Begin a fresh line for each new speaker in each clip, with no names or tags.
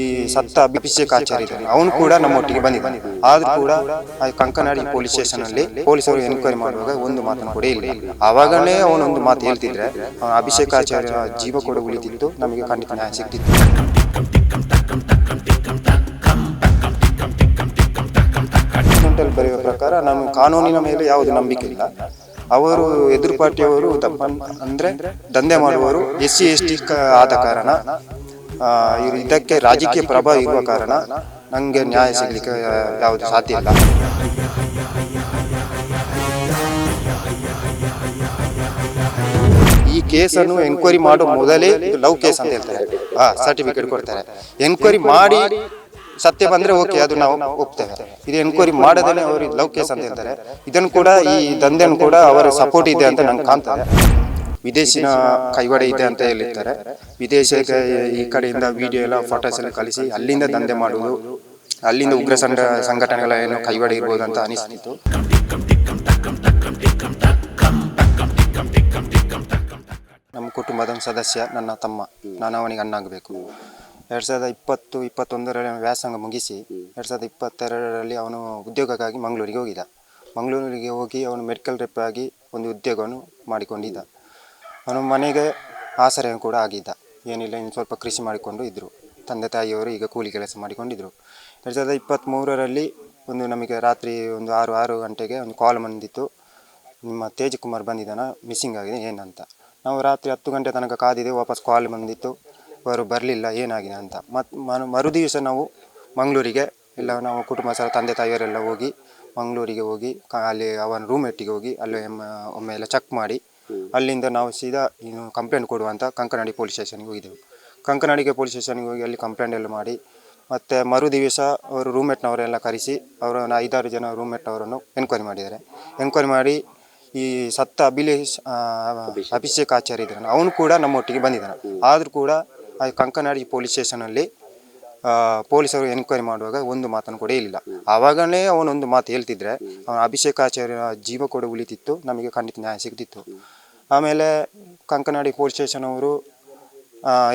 ಈ ಸತ್ತ ಅಭಿಷೇಕ್ ಆಚಾರ್ಯ ಇದ್ದಾರೆ ಅವನು ಕೂಡ ನಮ್ಮೊಟ್ಟಿಗೆ ಬಂದಿದ್ದಾನೆ. ಆದ್ರೂ ಕೂಡ ಕಂಕನಾಡಿ ಪೊಲೀಸ್ ಸ್ಟೇಷನ್ ಅಲ್ಲಿ ಪೊಲೀಸರು ಎನ್ಕ್ವೈರಿ ಮಾಡುವಾಗ ಒಂದು ಮಾತನ್ನು ಕೂಡ ಇಲ್ಲ ಆವಾಗಲೇ ಅವನೊಂದು ಮಾತು ಹೇಳ್ತಿದ್ರೆ ಅಭಿಷೇಕ ಆಚಾರ್ಯ ಜೀವ ಕೂಡ ಉಳಿತಿತ್ತು, ನಮಗೆ ಖಂಡಿತ ನ್ಯಾಯ ಡಾಕ್ಯುಮೆಂಟಲ್ಲಿ ಬರೆಯುವ ಪ್ರಕಾರ, ನಮ್ಮ ಕಾನೂನಿನ ಮೇಲೆ ಯಾವುದು ನಂಬಿಕೆ ಇಲ್ಲ. ಅವರು ಎದುರು ಪಾರ್ಟಿಯವರು ಅಂದ್ರೆ ದಂಧೆ ಮಾಡುವವರು ಎಸ್ ಸಿ ಎಸ್ ಟಿ ಆದ ಕಾರಣ ಇದಕ್ಕೆ ರಾಜಕೀಯ ಪ್ರಭಾವ ಇರುವ ಕಾರಣ ನಂಗೆ ನ್ಯಾಯ ಸಿಗಲಿಕ್ಕೆ ಆ, ಯಾವುದು ಸಾಧ್ಯ ಇಲ್ಲ. ಈ ಕೇಸನ್ನು ಎಂಕ್ವೈರಿ ಮಾಡೋ ಮೊದಲೇ ಲವ್ ಕೇಸ್ ಅಂತ ಹೇಳ್ತಾರೆ. ಹಾ ಸರ್ಟಿಫಿಕೇಟ್ ಕೊಡ್ತಾರೆ. ಎಂಕ್ವೈರಿ ಮಾಡಿ ಸತ್ಯ ಬಂದ್ರೆ ಓಕೆ ಅದು ನಾವು ಒಪ್ತೇವೆ. ಇದು ಎನ್ಕ್ವೈರಿ ಮಾಡದೇನೆ ಅವರು ಲವ್ ಕೇಸ್ ಅಂತ ಹೇಳ್ತಾರೆ. ಇದನ್ನು ಕೂಡ ಈ ದಂಧೆಯನ್ನು ಕೂಡ ಅವರ ಸಪೋರ್ಟ್ ಇದೆ ಅಂತ ನಂಗೆ ಕಾಣ್ತದೆ. ವಿದೇಶಿನ ಕೈವಾಡ ಇದೆ ಅಂತ ಹೇಳಿರ್ತಾರೆ ವಿದೇಶಕ್ಕೆ ಈ ಕಡೆಯಿಂದ ವಿಡಿಯೋ ಎಲ್ಲ ಫೋಟೋಸ್ ಎಲ್ಲ ಕಳಿಸಿ ಅಲ್ಲಿಂದ ದಂಧೆ ಮಾಡುವುದು, ಅಲ್ಲಿಂದ ಉಗ್ರ ಸಂಘ ಸಂಘಟನೆಗಳ ಏನು ಕೈವಾಡ ಇರ್ಬೋದು ಅಂತ ಅನಿಸ್ತಿತ್ತು. ನಮ್ಮ ಕುಟುಂಬದ ಸದಸ್ಯ, ನನ್ನ ತಮ್ಮ, ನಾನು ಅವನಿಗೆ ಅಣ್ಣಾಗಬೇಕು. ಎರಡು ಸಾವಿರದ ಇಪ್ಪತ್ತು, ಇಪ್ಪತ್ತೊಂದರಲ್ಲಿ ವ್ಯಾಸಂಗ ಮುಗಿಸಿ, ಎರಡು ಸಾವಿರದ ಇಪ್ಪತ್ತೆರಡರಲ್ಲಿ ಅವನು ಉದ್ಯೋಗಕ್ಕಾಗಿ ಮಂಗಳೂರಿಗೆ ಹೋಗಿದ್ದ. ಮಂಗಳೂರಿಗೆ ಹೋಗಿ ಅವನು ಮೆಡಿಕಲ್ ರೆಪ್ ಆಗಿ ಒಂದು ಉದ್ಯೋಗವನ್ನು ಮಾಡಿಕೊಂಡಿದ್ದ. ಅವನು ಮನೆಗೆ ಆಸರೆ ಕೂಡ ಆಗಿದ್ದ. ಏನಿಲ್ಲ, ಇನ್ನು ಸ್ವಲ್ಪ ಕೃಷಿ ಮಾಡಿಕೊಂಡು ಇದ್ದರು ತಂದೆ ತಾಯಿಯವರು ಈಗ ಕೂಲಿ ಕೆಲಸ ಮಾಡಿಕೊಂಡಿದ್ದರು ಎರಡು ಸಾವಿರದ ಇಪ್ಪತ್ತ್ಮೂರರಲ್ಲಿ ಒಂದು ನಮಗೆ ರಾತ್ರಿ ಒಂದು ಆರು ಆರು ಗಂಟೆಗೆ ಒಂದು ಕಾಲ್ ಬಂದಿತ್ತು. ನಿಮ್ಮ ತೇಜ್ ಕುಮಾರ್ ಬಂದಿದ್ದಾನ? ಮಿಸ್ಸಿಂಗ್ ಆಗಿದೆ, ಏನಂತ. ನಾವು ರಾತ್ರಿ ಹತ್ತು ಗಂಟೆ ತನಕ ಕಾದಿದೆ, ವಾಪಸ್ ಕಾಲ್ ಬಂದಿತ್ತು. ಅವರು ಬರಲಿಲ್ಲ, ಏನಾಗಿದೆ ಅಂತ. ಮತ್ತು ಮರು ದಿವಸ ನಾವು ಮಂಗಳೂರಿಗೆ, ಇಲ್ಲ ನಾವು ಕುಟುಂಬ ಸಹ, ತಂದೆ ತಾಯಿಯವರೆಲ್ಲ ಹೋಗಿ ಮಂಗಳೂರಿಗೆ ಹೋಗಿ ಅಲ್ಲಿ ಅವನ ರೂಮ್ಮೇಟಿಗೆ ಹೋಗಿ, ಅಲ್ಲಿ ಒಮ್ಮೆ ಎಲ್ಲ ಚೆಕ್ ಮಾಡಿ. ಅಲ್ಲಿಂದ ನಾವು ಸೀದಾ ಏನು ಕಂಪ್ಲೇಂಟ್ ಕೊಡುವಂತ ಕಂಕನಾಡಿ ಪೊಲೀಸ್ ಸ್ಟೇಷನ್ಗೆ ಹೋಗಿದ್ದೆವು. ಕಂಕನಾಡಿಗೆ ಪೊಲೀಸ್ ಸ್ಟೇಷನ್ಗೆ ಹೋಗಿ ಅಲ್ಲಿ ಕಂಪ್ಲೇಂಟ್ ಎಲ್ಲ ಮಾಡಿ, ಮತ್ತು ಮರು ದಿವಸ ಅವರು ರೂಮ್ಮೇಟ್ನವರೆಲ್ಲ ಕರೆಸಿ ಅವರ ಐದಾರು ಜನ ರೂಮ್ಮೇಟ್ನವರನ್ನು ಎನ್ಕ್ವೈರಿ ಮಾಡಿದ್ದಾರೆ. ಎನ್ಕ್ವೈರಿ ಮಾಡಿ ಈ ಸತ್ತ ಅಭಿಲೇಶ್ ಅಭಿಷೇಕ್ ಆಚಾರ್ಯ ಇದ್ದಾನೆ. ಅವನು ಕೂಡ ನಮ್ಮೊಟ್ಟಿಗೆ ಬಂದಿದ್ದಾನೆ. ಆದರೂ ಕೂಡ ಆ ಕಂಕನಾಡಿ ಪೊಲೀಸ್ ಸ್ಟೇಷನಲ್ಲಿ ಪೊಲೀಸರು ಎನ್ಕ್ವೈರಿ ಮಾಡುವಾಗ ಒಂದು ಮಾತನ್ನು ಕೂಡ ಇಲ್ಲ ಆವಾಗಲೇ ಅವನೊಂದು ಮಾತು ಹೇಳ್ತಿದ್ರೆ, ಅವನ ಅಭಿಷೇಕ್ ಆಚಾರ್ಯ ಜೀವ ಕೂಡ ಉಳಿತಿತ್ತು, ನಮಗೆ ಖಂಡಿತ ನ್ಯಾಯ ಸಿಗ್ತಿತ್ತು. ಆಮೇಲೆ ಕಂಕನಾಡಿ ಪೊಲೀಸ್ ಸ್ಟೇಷನ್ ಅವರು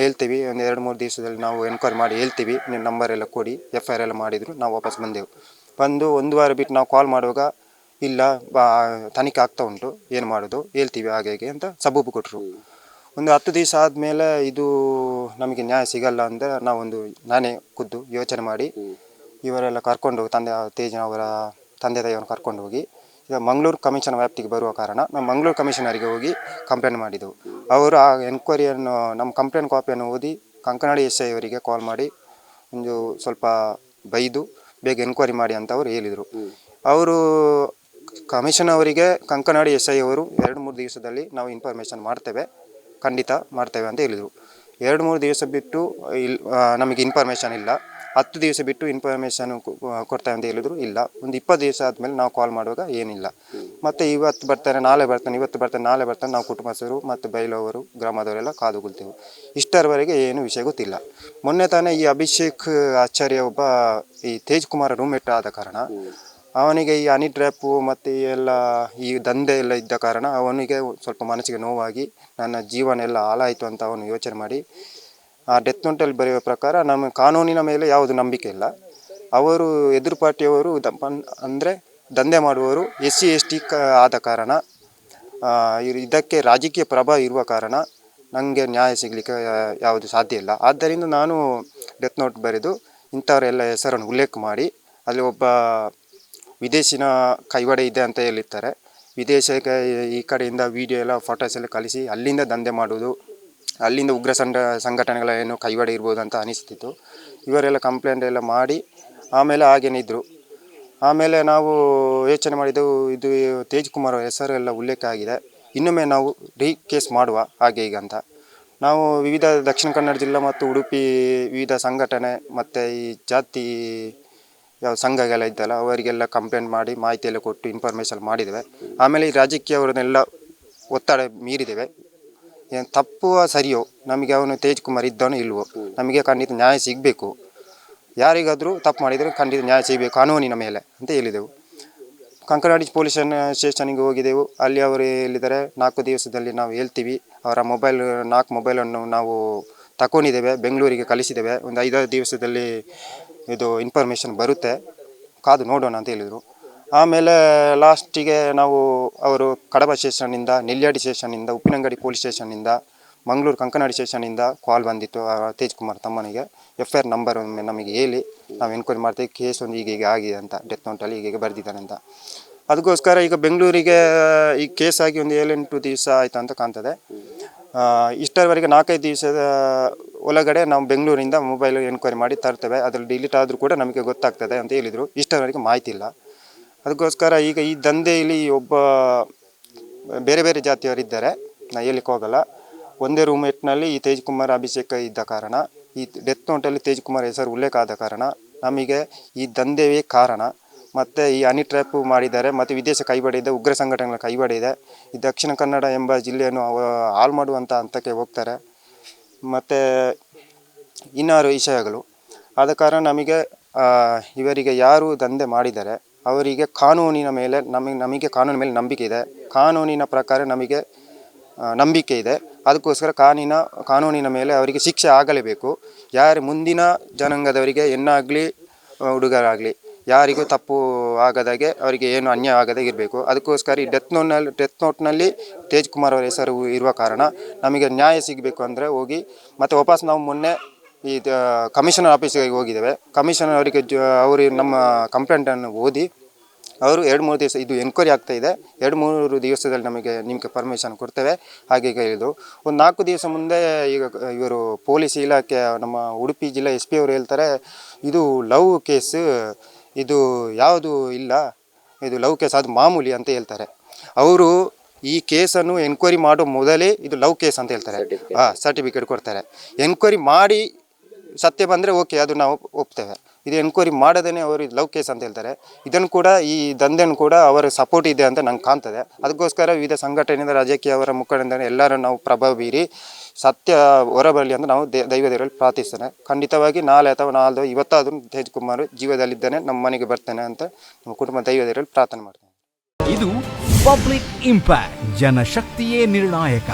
ಹೇಳ್ತೀವಿ, ಒಂದು ಎರಡು ಮೂರು ದಿವಸದಲ್ಲಿ ನಾವು ಎನ್ಕ್ವೈರಿ ಮಾಡಿ ಹೇಳ್ತೀವಿ ನಿಮ್ಮ ನಂಬರ್ ಎಲ್ಲ ಕೊಡಿ ಎಫ್ ಐ ಆರ್ ಎಲ್ಲ ಮಾಡಿದರು, ನಾವು ವಾಪಸ್ ಬಂದೆವು. ಬಂದು ಒಂದು ವಾರ ಬಿಟ್ಟು ನಾವು ಕಾಲ್ ಮಾಡುವಾಗ, ಇಲ್ಲ, ಬಾ, ತನಿಖೆ ಆಗ್ತಾ ಉಂಟು, ಏನು ಮಾಡೋದು, ಹೇಳ್ತೀವಿ ಹಾಗೆ ಹೇಗೆ ಅಂತ ಸಬೂಬು ಕೊಟ್ಟರು ಒಂದು ಹತ್ತು ದಿವಸ ಆದಮೇಲೆ ಇದು ನಮಗೆ ನ್ಯಾಯ ಸಿಗಲ್ಲ ಅಂದರೆ ನಾವೊಂದು ನಾನೇ ಖುದ್ದು ಯೋಚನೆ ಮಾಡಿ, ಇವರೆಲ್ಲ ಕರ್ಕೊಂಡು ತಂದೆ ತೇಜನವರ ತಂದೆ ಕರ್ಕೊಂಡು ಹೋಗಿ ಈಗ ಮಂಗಳೂರು ಕಮಿಷನ್ ವ್ಯಾಪ್ತಿಗೆ ಬರುವ ಕಾರಣ ನಾವು ಮಂಗಳೂರು ಕಮಿಷನರಿಗೆ ಹೋಗಿ ಕಂಪ್ಲೇಂಟ್ ಮಾಡಿದೆವು. ಅವರು ಆ ಎನ್ಕ್ವೈರಿಯನ್ನು ನಮ್ಮ ಕಂಪ್ಲೇಂಟ್ ಕಾಪಿಯನ್ನು ಓದಿ ಕಂಕನಾಡಿ ಎಸ್ ಐ ಅವರಿಗೆ ಕಾಲ್ ಮಾಡಿ ಒಂದು ಸ್ವಲ್ಪ ಬೈದು ಬೇಗ ಎನ್ಕ್ವೈರಿ ಮಾಡಿ ಅಂತ ಅವರು ಹೇಳಿದರು. ಅವರು ಕಮಿಷನ್ ಅವರಿಗೆ ಕಂಕನಾಡಿ ಎಸ್ ಐ ಅವರು ಎರಡು ಮೂರು ದಿವಸದಲ್ಲಿ ನಾವು ಇನ್ಫಾರ್ಮೇಷನ್ ಮಾಡ್ತೇವೆ, ಖಂಡಿತ ಮಾಡ್ತೇವೆ ಅಂತ ಹೇಳಿದರು. ಎರಡು ಮೂರು ದಿವಸ ಬಿಟ್ಟು ಇಲ್ಲಿ ನಮಗೆ ಇನ್ಫಾರ್ಮೇಷನ್ ಇಲ್ಲ. ಹತ್ತು ದಿವಸ ಬಿಟ್ಟು ಇನ್ಫಾರ್ಮೇಷನ್ ಕೊಡ್ತಾ ಅಂತ ಹೇಳಿದ್ರು, ಇಲ್ಲ. ಒಂದು ಇಪ್ಪತ್ತು ದಿವಸ ಆದಮೇಲೆ ನಾವು ಕಾಲ್ ಮಾಡುವಾಗ ಏನಿಲ್ಲ. ಮತ್ತು ಇವತ್ತು ಬರ್ತಾರೆ, ನಾಳೆ ಬರ್ತಾನೆ, ಇವತ್ತು ಬರ್ತಾನೆ, ನಾಳೆ ಬರ್ತಾನೆ, ನಾವು ಕುಟುಂಬಸ್ಥರು ಮತ್ತು ಬೈಲವರು, ಗ್ರಾಮದವರೆಲ್ಲ ಕಾದುಕೊಳ್ತೇವೆ. ಇಷ್ಟರವರೆಗೆ ಏನು ವಿಷಯ ಗೊತ್ತಿಲ್ಲ. ಮೊನ್ನೆ ತಾನೇ ಈ ಅಭಿಷೇಕ್ ಆಚಾರ್ಯ ಒಬ್ಬ ಈ ತೇಜ್ ಕುಮಾರ್ ರೂಮ್ಮೇಟ್ ಆದ ಕಾರಣ, ಅವನಿಗೆ ಈ ಹನಿ ಟ್ರ್ಯಾಪು ಮತ್ತು ಎಲ್ಲ ಈ ದಂಧೆ ಎಲ್ಲ ಇದ್ದ ಕಾರಣ ಅವನಿಗೆ ಸ್ವಲ್ಪ ಮನಸ್ಸಿಗೆ ನೋವಾಗಿ ನನ್ನ ಜೀವನ ಎಲ್ಲ ಹಾಳಾಯಿತು ಅಂತ ಅವನು ಯೋಚನೆ ಮಾಡಿ ಆ ಡೆತ್ ನೋಟಲ್ಲಿ ಬರೆಯುವ ಪ್ರಕಾರ ನಮ್ಮ ಕಾನೂನಿನ ಮೇಲೆ ಯಾವುದು ನಂಬಿಕೆ ಇಲ್ಲ. ಅವರು ಎದುರು ಪಾರ್ಟಿಯವರು ಅಂದರೆ ದಂಧೆ ಮಾಡುವವರು ಎಸ್ ಸಿ ಎಸ್ ಆದ ಕಾರಣ ಇದಕ್ಕೆ ರಾಜಕೀಯ ಪ್ರಭಾವ ಇರುವ ಕಾರಣ ನನಗೆ ನ್ಯಾಯ ಸಿಗಲಿಕ್ಕೆ ಯಾವುದು ಸಾಧ್ಯ ಇಲ್ಲ. ಆದ್ದರಿಂದ ನಾನು ಡೆತ್ ನೋಟ್ ಬರೆದು ಇಂಥವರೆಲ್ಲ ಹೆಸರನ್ನು ಉಲ್ಲೇಖ ಮಾಡಿ, ಅಲ್ಲಿ ಒಬ್ಬ ವಿದೇಶಿನ ಕೈವಾಡ ಇದೆ ಅಂತ ಹೇಳಿರ್ತಾರೆ. ವಿದೇಶಕ್ಕೆ ಈ ಕಡೆಯಿಂದ ವಿಡಿಯೋ ಎಲ್ಲ ಫೋಟೋಸ್ ಎಲ್ಲ ಕಳಿಸಿ ಅಲ್ಲಿಂದ ದಂಧೆ ಮಾಡುವುದು ಅಲ್ಲಿಂದ ಉಗ್ರ ಸಂಘ ಸಂಘಟನೆಗಳ ಏನು ಕೈವಾಡ ಇರ್ಬೋದು ಅಂತ ಅನಿಸ್ತಿತ್ತು. ಇವರೆಲ್ಲ ಕಂಪ್ಲೇಂಟ್ ಎಲ್ಲ ಮಾಡಿ ಆಮೇಲೆ ಹಾಗೇನೆ ಇದ್ದರು ಆಮೇಲೆ ನಾವು ಯೋಚನೆ ಮಾಡಿದೆವು ಇದು ತೇಜ್ ಕುಮಾರ್ ಹೆಸರು ಎಲ್ಲ ಉಲ್ಲೇಖ ಆಗಿದೆ. ಇನ್ನೊಮ್ಮೆ ನಾವು ರೀ ಕೇಸ್ ಮಾಡುವ ಹಾಗೆ ಈಗ ಅಂತ. ನಾವು ವಿವಿಧ ದಕ್ಷಿಣ ಕನ್ನಡ ಜಿಲ್ಲೆ ಮತ್ತು ಉಡುಪಿ ವಿವಿಧ ಸಂಘಟನೆ ಮತ್ತು ಈ ಜಾತಿ ಯಾವ ಸಂಘಗಳೆಲ್ಲ ಇದ್ದಲ್ಲ ಅವರಿಗೆಲ್ಲ ಕಂಪ್ಲೇಂಟ್ ಮಾಡಿ ಮಾಹಿತಿ ಎಲ್ಲ ಕೊಟ್ಟು ಇನ್ಫಾರ್ಮೇಷನ್ ಮಾಡಿದ್ದೇವೆ. ಆಮೇಲೆ ಈ ರಾಜಕೀಯವರನ್ನೆಲ್ಲ ಒತ್ತಡ ಮೀರಿದ್ದೇವೆ. ಏನು ತಪ್ಪು ಸರಿಯೋ, ನಮಗೆ ಅವನು ತೇಜ್ ಕುಮಾರ್ ಇದ್ದವನು ಇಲ್ವೋ, ನಮಗೆ ಖಂಡಿತ ನ್ಯಾಯ ಸಿಗಬೇಕು. ಯಾರಿಗಾದರೂ ತಪ್ಪು ಮಾಡಿದರೆ ಖಂಡಿತ ನ್ಯಾಯ ಸಿಗಬೇಕು, ಕಾನೂನಿನ ಮೇಲೆ ಅಂತ ಹೇಳಿದೆವು. ಕಂಕನಾಡಿ ಪೊಲೀಸ್ ಸ್ಟೇಷನಿಗೆ ಹೋಗಿದ್ದೆವು ಅಲ್ಲಿ ಅವರು ಹೇಳಿದ್ದಾರೆ, ನಾಲ್ಕು ದಿವಸದಲ್ಲಿ ನಾವು ಹೇಳ್ತೀವಿ, ಅವರ ಮೊಬೈಲ್, ನಾಲ್ಕು ಮೊಬೈಲನ್ನು ನಾವು ತಗೊಂಡಿದ್ದೇವೆ ಬೆಂಗಳೂರಿಗೆ ಕಳಿಸಿದ್ದೇವೆ. ಒಂದು ಐದಾರು ದಿವಸದಲ್ಲಿ ಇದು ಇನ್ಫಾರ್ಮೇಷನ್ ಬರುತ್ತೆ. ಕಾದು ನೋಡೋಣ ಅಂತ ಹೇಳಿದರು. ಆಮೇಲೆ ಲಾಸ್ಟಿಗೆ ನಾವು ಅವರು ಕಡಬ ಸ್ಟೇಷನ್ನಿಂದ, ನೆಲ್ಯಾಡಿ ಸ್ಟೇಷನ್ನಿಂದ, ಉಪ್ಪಿನಂಗಡಿ ಪೊಲೀಸ್ ಸ್ಟೇಷನ್ನಿಂದ, ಮಂಗಳೂರು ಕಂಕನಾಡಿ ಸ್ಟೇಷನ್ನಿಂದ ಕಾಲ್ ಬಂದಿತ್ತು ತೇಜ್ ಕುಮಾರ್ ತಮ್ಮನಿಗೆ. ಎಫ್ ಐ ಆರ್ ನಂಬರ್ ಒಮ್ಮೆ ನಮಗೆ ಹೇಳಿ, ನಾವು ಎನ್ಕ್ವೈರಿ ಮಾಡ್ತೀವಿ ಕೇಸ್ ಒಂದು ಈಗ ಈಗ ಆಗಿದೆ ಅಂತ ಡೆತ್ ನೋಟಲ್ಲಿ ಈಗ ಈಗ ಬರೆದಿದ್ದಾನೆ ಅಂತ. ಅದಕ್ಕೋಸ್ಕರ ಈಗ ಬೆಂಗಳೂರಿಗೆ, ಈ ಕೇಸ್ ಆಗಿ ಒಂದು ಏಳೆಂಟು ದಿವಸ ಆಯಿತು ಅಂತ ಕಾಣ್ತದೆ. ಇಷ್ಟರವರೆಗೆ ನಾಲ್ಕೈದು ದಿವಸದ ಒಳಗಡೆ ನಾವು ಬೆಂಗಳೂರಿಂದ ಮೊಬೈಲ್ ಎನ್ಕ್ವೈರಿ ಮಾಡಿ ತರ್ತೇವೆ. ಅದರಲ್ಲಿ ಡಿಲೀಟ್ ಆದರೂ ಕೂಡ ನಮಗೆ ಗೊತ್ತಾಗ್ತದೆ ಅಂತ ಹೇಳಿದರು. ಇಷ್ಟರವರೆಗೆ ಮಾಹಿತಿ ಇಲ್ಲ. ಅದಕ್ಕೋಸ್ಕರ ಈಗ ಈ ದಂಧೆಯಲ್ಲಿ ಒಬ್ಬ ಬೇರೆ ಬೇರೆ ಜಾತಿಯವರಿದ್ದಾರೆ. ನಾ ಹೇಳಲಿಕ್ಕೆ ಹೋಗಲ್ಲ. ಒಂದೇ ರೂಮೇಟ್ನಲ್ಲಿ ಈ ತೇಜ್ ಕುಮಾರ್ ಅಭಿಷೇಕ ಇದ್ದ ಕಾರಣ, ಈ ಡೆತ್ ನೋಟಲ್ಲಿ ತೇಜ್ ಕುಮಾರ್ ಹೆಸರು ಉಲ್ಲೇಖ ಆದ ಕಾರಣ ನಮಗೆ ಈ ದಂಧೆಯೇ ಕಾರಣ. ಮತ್ತು ಈ ಅನಿ ಟ್ರ್ಯಾಪ್ ಮಾಡಿದ್ದಾರೆ, ಮತ್ತು ವಿದೇಶ ಕೈಬಡಿದೆ ಉಗ್ರ ಸಂಘಟನೆಗಳ ಕೈಬಡಿದೆ ಈ ದಕ್ಷಿಣ ಕನ್ನಡ ಎಂಬ ಜಿಲ್ಲೆಯನ್ನು ಹಾಳು ಮಾಡುವಂಥ ಹಂತಕ್ಕೆ ಹೋಗ್ತಾರೆ. ಮತ್ತು ಇನ್ನಾರು ವಿಷಯಗಳು. ಆದ ಕಾರಣ ನಮಗೆ ಇವರಿಗೆ ಯಾರು ದಂಧೆ ಮಾಡಿದ್ದಾರೆ ಅವರಿಗೆ ಕಾನೂನಿನ ಮೇಲೆ ನಮಗೆ ನಮಗೆ ಕಾನೂನಿನ ಮೇಲೆ ನಂಬಿಕೆ ಇದೆ. ಕಾನೂನಿನ ಪ್ರಕಾರ ನಮಗೆ ನಂಬಿಕೆ ಇದೆ. ಅದಕ್ಕೋಸ್ಕರ ಕಾನೂನಿನ ಕಾನೂನಿನ ಮೇಲೆ ಅವರಿಗೆ ಶಿಕ್ಷೆ ಆಗಲೇಬೇಕು. ಯಾರು ಮುಂದಿನ ಜನಾಂಗದವರಿಗೆ ಹೆಣ್ಣಾಗಲಿ ಹುಡುಗರಾಗಲಿ, ಯಾರಿಗೂ ತಪ್ಪು ಆಗದಾಗೆ ಅವರಿಗೆ ಏನು ಅನ್ಯಾಯ ಆಗದೆ ಇರಬೇಕು. ಅದಕ್ಕೋಸ್ಕರ ಈ ಡೆತ್ ನೋಟ್ನಲ್ಲಿ ಡೆತ್ ನೋಟ್ನಲ್ಲಿ ತೇಜ್ ಕುಮಾರ್ ಅವರ ಹೆಸರು ಇರುವ ಕಾರಣ ನಮಗೆ ನ್ಯಾಯ ಸಿಗಬೇಕು ಅಂದರೆ ಹೋಗಿ, ಮತ್ತು ವಾಪಸ್ ನಾವು ಮೊನ್ನೆ ಈ ಕಮಿಷನರ್ ಆಫೀಸಿಗೆ ಹೋಗಿದ್ದೇವೆ. ಕಮಿಷನರ್ ಅವರಿಗೆ ಜ ಅವರು ನಮ್ಮ ಕಂಪ್ಲೇಂಟನ್ನು ಓದಿ ಅವರು ಎರಡು ಮೂರು ದಿವಸ ಇದು ಎನ್ಕ್ವೈರಿ ಆಗ್ತಾ ಇದೆ. ಎರಡು ಮೂರು ದಿವಸದಲ್ಲಿ ನಮಗೆ ನಿಮಗೆ ಪರ್ಮಿಷನ್ ಕೊಡ್ತೇವೆ. ಹಾಗೆ ಹೇಳಿದ್ರು. ಒಂದು ನಾಲ್ಕು ದಿವಸ ಮುಂದೆ ಈಗ ಇವರು ಪೊಲೀಸ್ ಇಲಾಖೆ ನಮ್ಮ ಉಡುಪಿ ಜಿಲ್ಲಾ ಎಸ್ ಪಿ ಅವರು ಹೇಳ್ತಾರೆ ಇದು ಲವ್ ಕೇಸ್ ಇದು ಯಾವುದು ಇಲ್ಲ ಇದು ಲವ್ ಕೇಸ್ ಅದು ಮಾಮೂಲಿ ಅಂತ ಹೇಳ್ತಾರೆ. ಅವರು ಈ ಕೇಸನ್ನು ಎನ್ಕ್ವೈರಿ ಮಾಡೋ ಮೊದಲೇ ಇದು ಲವ್ ಕೇಸ್ ಅಂತ ಹೇಳ್ತಾರೆ. ಹಾಂ ಸರ್ಟಿಫಿಕೇಟ್ ಕೊಡ್ತಾರೆ. ಎನ್ಕ್ವೈರಿ ಮಾಡಿ ಸತ್ಯ ಬಂದರೆ ಓಕೆ, ಅದು ನಾವು ಒಪ್ತೇವೆ. ಇದು ಎನ್ಕ್ವೈರಿ ಮಾಡೋದೇ ಅವರು ಇದು ಲವ್ ಕೇಸ್ ಅಂತ ಹೇಳ್ತಾರೆ. ಇದನ್ನು ಕೂಡ ಈ ದಂಧೆಯನ್ನು ಕೂಡ ಅವರ ಸಪೋರ್ಟ್ ಇದೆ ಅಂತ ನಂಗೆ ಕಾಣ್ತದೆ. ಅದಕ್ಕೋಸ್ಕರ ವಿವಿಧ ಸಂಘಟನೆಯಿಂದ ರಾಜಕೀಯ ಅವರ ಮುಖಂಡರಿಂದ ಎಲ್ಲರೂ ನಾವು ಪ್ರಭಾವ ಬೀರಿ ಸತ್ಯ ಹೊರಬರಲಿ ಅಂತ ನಾವು ದೇ, ದೈವ ದೇವರಲ್ಲಿ ಪ್ರಾರ್ಥಿಸ್ತೇನೆ. ಖಂಡಿತವಾಗಿ ನಾಳೆ ಅಥವಾ ನಾಲ್ದು, ಇವತ್ತಾದರೂ ತೇಜ್ ಕುಮಾರ್ ಜೀವದಲ್ಲಿದ್ದಾನೆ ನಮ್ಮ ಮನೆಗೆ ಬರ್ತಾನೆ ಅಂತ ನಮ್ಮ ಕುಟುಂಬ ದೈವದೇವರಲ್ಲಿ ಪ್ರಾರ್ಥನೆ ಮಾಡ್ತೇನೆ.
ಇದು ಪಬ್ಲಿಕ್ ಇಂಪ್ಯಾಕ್ಟ್, ಜನಶಕ್ತಿಯೇ ನಿರ್ಣಾಯಕ.